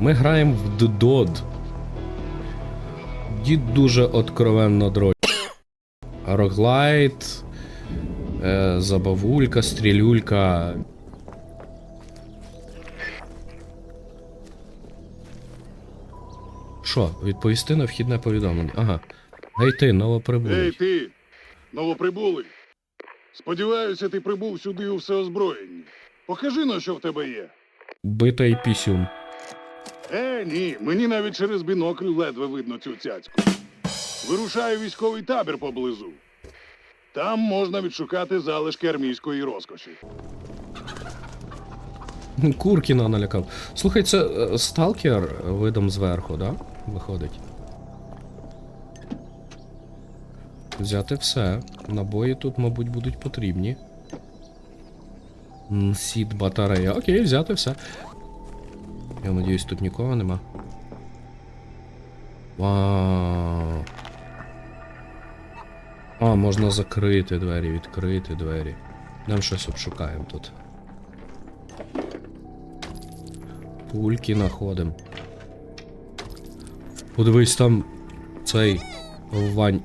Ми граємо в Додод. Дід дуже откровенно дрочить. Роглайт, е, забавулька, стрілюлька. Що, відповісти на вхідне повідомлення? Ага. Гей ти, Ей новоприбулий. ти, новоприбулий. Сподіваюся, ти прибув сюди у всеозброєнні. Покажи на що в тебе є. Битий пісюн. Ні, мені навіть через бінокль ледве видно цю цяцьку. Вирушаю військовий табір поблизу. Там можна відшукати залишки армійської розкоші. Куркіна налякав. Слухай, це е, сталкер видом зверху, да? Виходить. Взяти все. Набої тут, мабуть, будуть потрібні. Сід батарея. Окей, взяти все. Я надіюсь, тут нікого нема. Вау. А, можна закрити двері, відкрити двері. Нам щось обшукаємо тут. Пульки находим. Подивись там цей вань.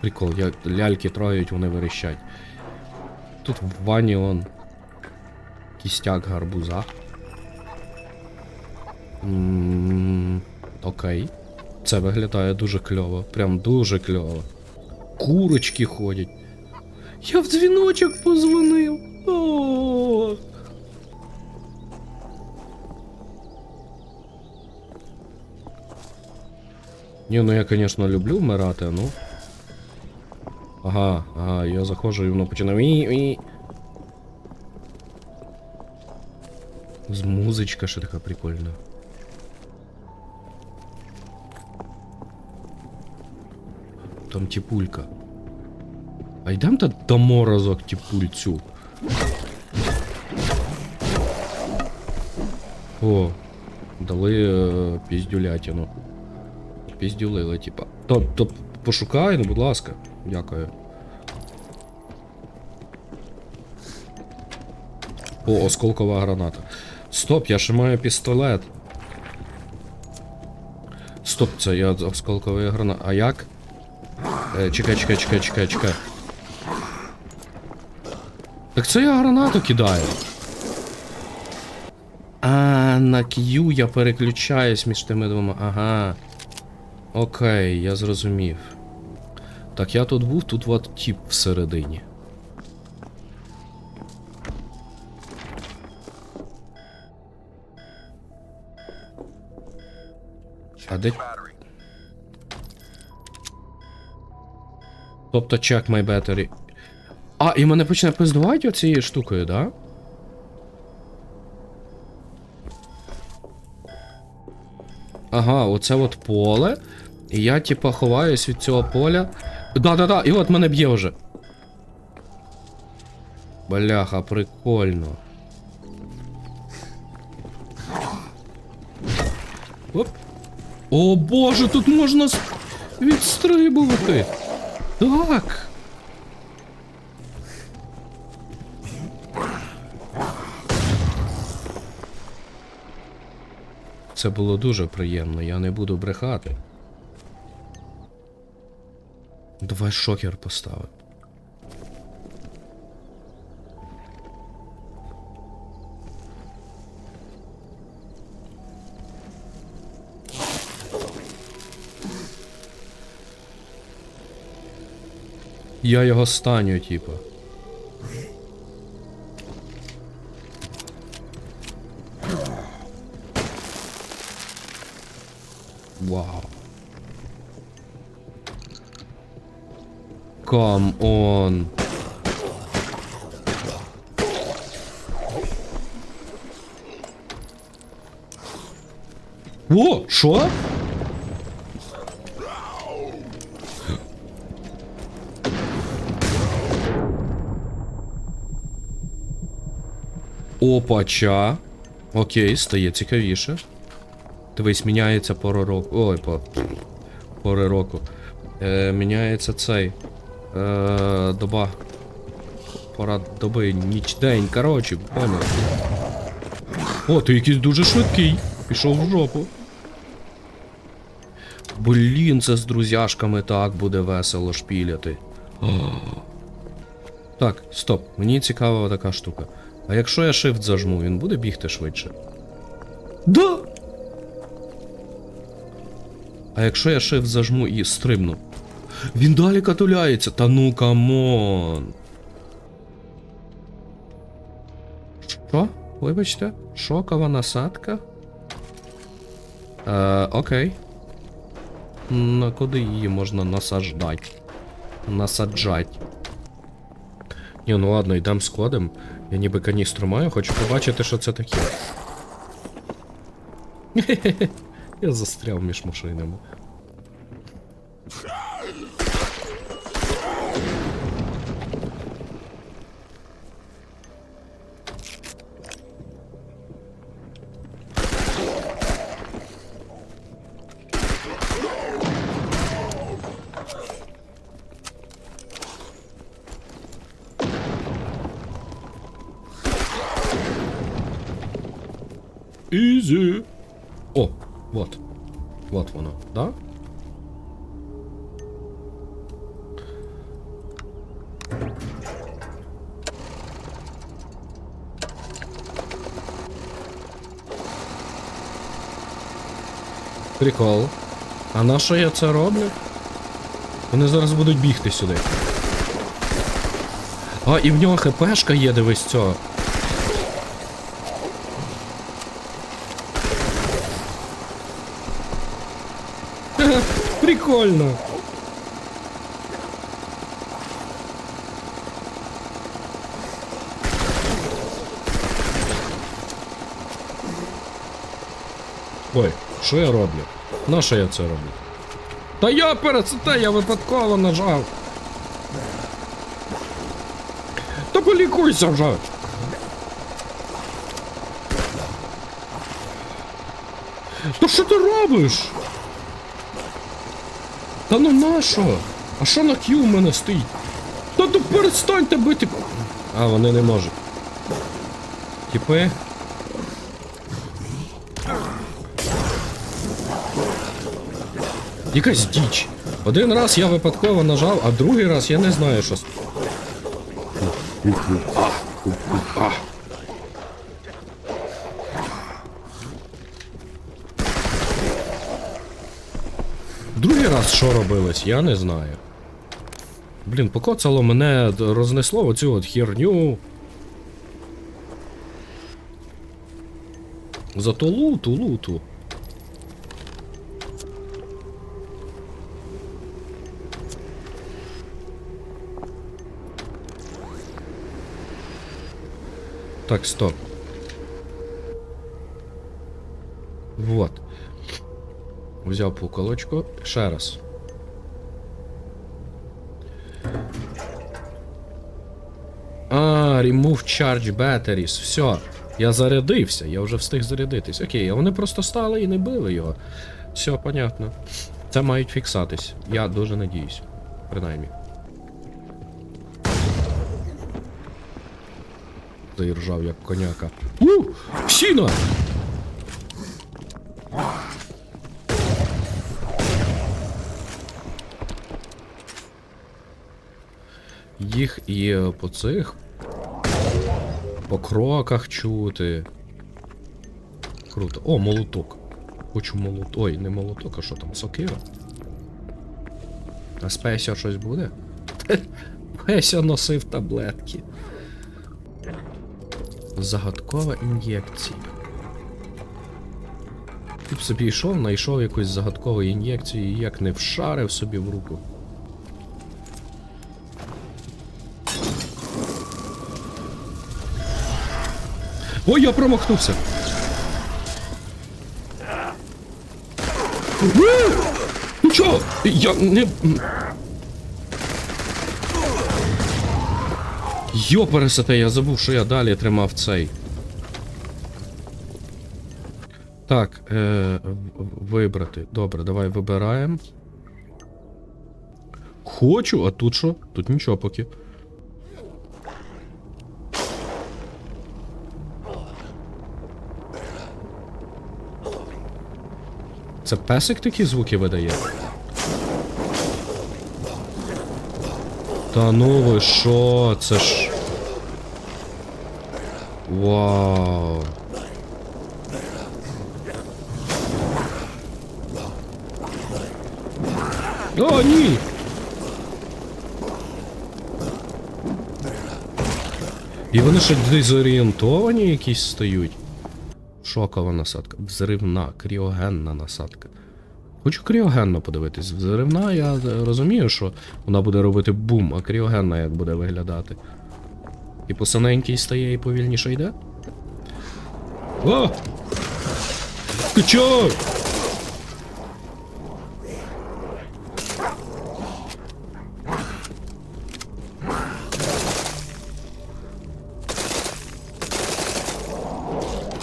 Прикол, як ляльки трогають, вони верещать. Тут в ванні он. Кістяк гарбуза. М, Окей. Це виглядає дуже кльово. Прям дуже кльово. Курочки ходять. Я в дзвіночок позвонив. О! Ні, ну я, звісно, люблю вмирати, ну. Ага, ага, я заходжу і воно починає. З музичка ще така прикольна. Там тіпулька. А йдем та дамо разок тіпульцю. О, дали е, піздюлятину. Піздюлили, типа. То, то пошукай, ну, будь ласка. Дякую. О, осколкова граната. Стоп, я ще маю пістолет. Стоп, це я осколковий гранат. А як? Е, чекай, чекай, чекай, чекай, чекай. Так це я гранату кидаю. А, на Q я переключаюсь між тими двома. Ага. Окей, я зрозумів. Так, я тут був, тут от тіп всередині. А де. Тобто check my battery. А, і мене почне пиздувати оцією штукою, да? Ага, оце от поле. І я, типа, ховаюсь від цього поля. Да-да-да, і от мене б'є вже. Бляха, прикольно. Оп. О боже, тут можна відстрибувати. Так. Це було дуже приємно, я не буду брехати. Давай шокер поставив. Я його станю, типа. Вау. Come on. О, що? Опача. Окей, стає цікавіше. Дивись, міняється пора року. Ой, по... пори року. Е, міняється цей. Е, доба. Пора доби, ніч, день, коротше, понял. О, ти якийсь дуже швидкий. Пішов в жопу. Блін, це з друзяшками так буде весело шпіляти. А. Так, стоп, мені цікава така штука. А якщо я shift зажму, він буде бігти швидше? Да! А якщо я shift зажму і стрибну? Він далі катуляється. Та ну камон. Що? Вибачте, шокова насадка? Е, окей. На куди її можна насаждати? Насаджать. Ні, ну ладно, йдемо з кодом. Я ніби каністру маю, хочу побачити, що це таке. Я застряв між машинами. Ізі. О, вот. Вот воно, да? Прикол. А на що я це роблю? Вони зараз будуть бігти сюди. А, і в нього хпшка є, дивись цього. Прикольно. Ой, що я роблю? На що я це роблю? Та я перецете, я випадково нажав. Та полікуйся вже. Та що ти робиш? Та ну на що? А що на Q в мене стоїть? Та ну перестаньте бити. А, вони не можуть. Типи. Якась діч. Один раз я випадково нажав, а другий раз я не знаю, що. А, а. Другий раз що робилось, я не знаю. Блін, покоцало мене, рознесло оцю от херню. Зато луту, луту. Так, стоп. Вот. Взяв пуколочку. Ще раз. А, remove charge batteries. Все. Я зарядився, я вже встиг зарядитись. Окей, а вони просто стали і не били його. Все, понятно. Це мають фіксатись. Я дуже надіюсь. Принаймні. Заіржав як коняка. У! Сіна! Їх і по цих. По кроках чути. Круто. О, молоток. Хочу молоток. Ой, не молоток, а що там, сокира? А Спеся щось буде? Песя носив таблетки. Загадкова ін'єкція. Ти б собі йшов, знайшов якусь загадкову ін'єкцію і як не вшарив собі в руку. Ой, я промахнувся. Е! Ну чо? Я не. Йо, пересете, я забув, що я далі тримав цей. Так, е, вибрати. Добре, давай вибираємо. Хочу, а тут що? Тут нічого поки. Це песик такі звуки видає? Та ну ви що? Це ж. Вау. О, ні! І вони ще дезорієнтовані якісь стають. Шокова насадка. Взривна, кріогенна насадка. Хочу кріогенно подивитись. Взривна, я розумію, що вона буде робити бум, а кріогенна як буде виглядати. І посиненький стає і повільніше йде. О! Ти?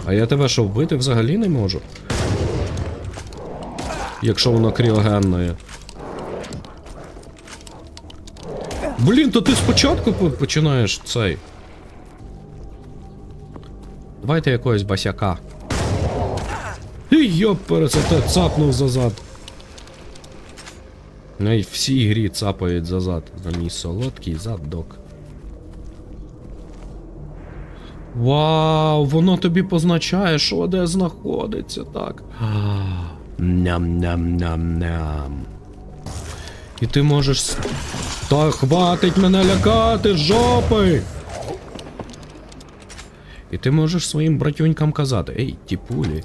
А я тебе що, вбити взагалі не можу? Якщо воно кріогенне. Блін, то ти спочатку починаєш цей. Давайте якогось басяка. І йоппере, це те цапнув зазад. Навіть всі грі цапають зазад. На мій солодкий задок. Вау, воно тобі позначає, що де знаходиться, так. Ням-ням-ням-ням. І ти можеш. Та хватить мене лякати, жопи! І ти можеш своїм братюнькам казати: Ей, ті пулі,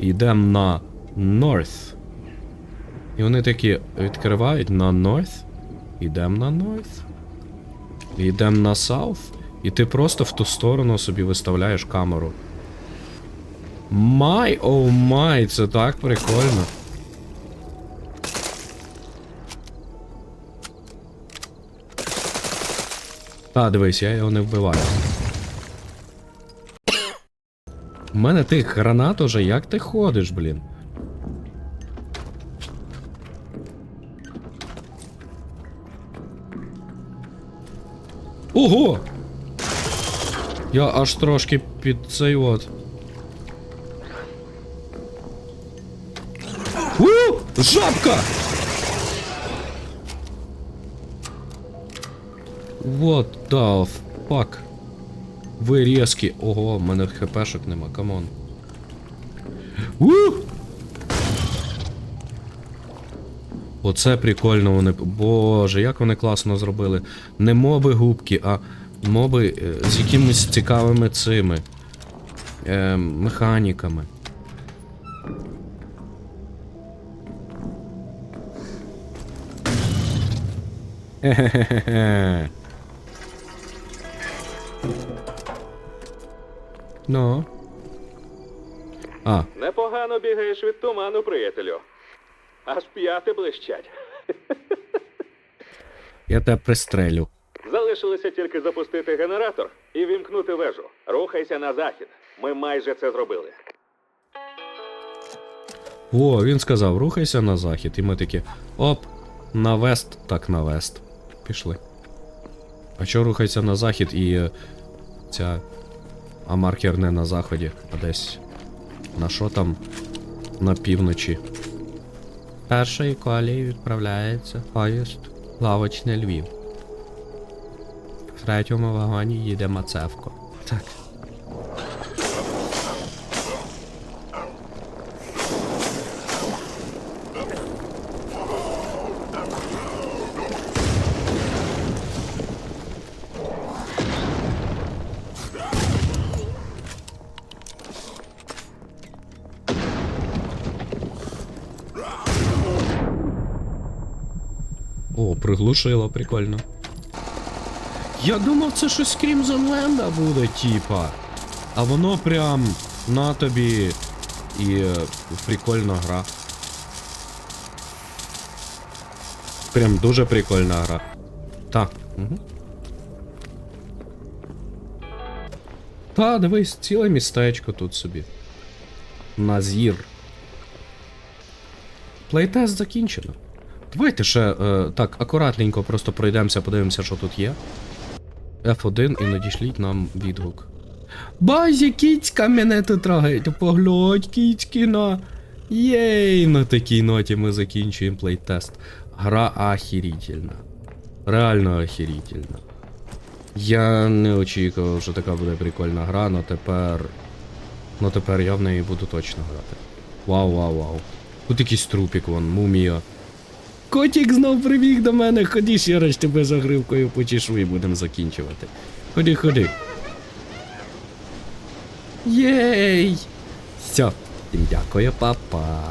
йдем на North. І вони такі відкривають на North. Ідем на North. Йдем на South. І ти просто в ту сторону собі виставляєш камеру. Май, оу май, це так прикольно. Та, дивись, я його не вбиваю. У мене тих гранат уже, як ти ходиш, блін? Ого! Я аж трошки під цей от. У! Жабка! What the fuck? Ви різкі. Ого, в мене хпшок нема, камон. У! Оце прикольно вони. Боже, як вони класно зробили. Не моби губки, а моби е, з якимись цікавими цими е, механіками. Ну. А, Непогано бігаєш від туману, приятелю. Аж п'яти блищать. я тебе пристрелю. Залишилося тільки запустити генератор і вімкнути вежу. Рухайся на захід. Ми майже це зробили. О, він сказав, рухайся на захід, і ми такі. Оп, на вест, так на вест. Пішли. А чо рухайся на захід і. е, Ця. А маркер не на заході, а десь. На що там? На півночі. Першої колії відправляється поїзд лавочне Львів. Третьому вагоні їде Мацевко. Так. О, приглушило, прикольно. Я думав, це щось Crimson Land буде, типа. А воно прям на тобі і е, прикольна гра. Прям дуже прикольна гра. Так. Угу. Та, дивись, ціле містечко тут собі. Назір. Плейтест закінчено. Давайте ще е, так акуратненько просто пройдемося, подивимося, що тут є. F1 і надішліть нам відгук. Базі, кіцька мене тут трогають. Поглядь, кіцьки на. Єй, на такій ноті ми закінчуємо плейтест. Гра ахірітельна. Реально ахірітельна. Я не очікував, що така буде прикольна гра, но тепер. Ну тепер я в неї буду точно грати. Вау, вау, вау. Тут якийсь трупік, вон, мумія. Котік знов прибіг до мене, ході раз тебе за гривкою почешу і будемо закінчувати. Ходи, ходи. Єй! Все, дякую, папа.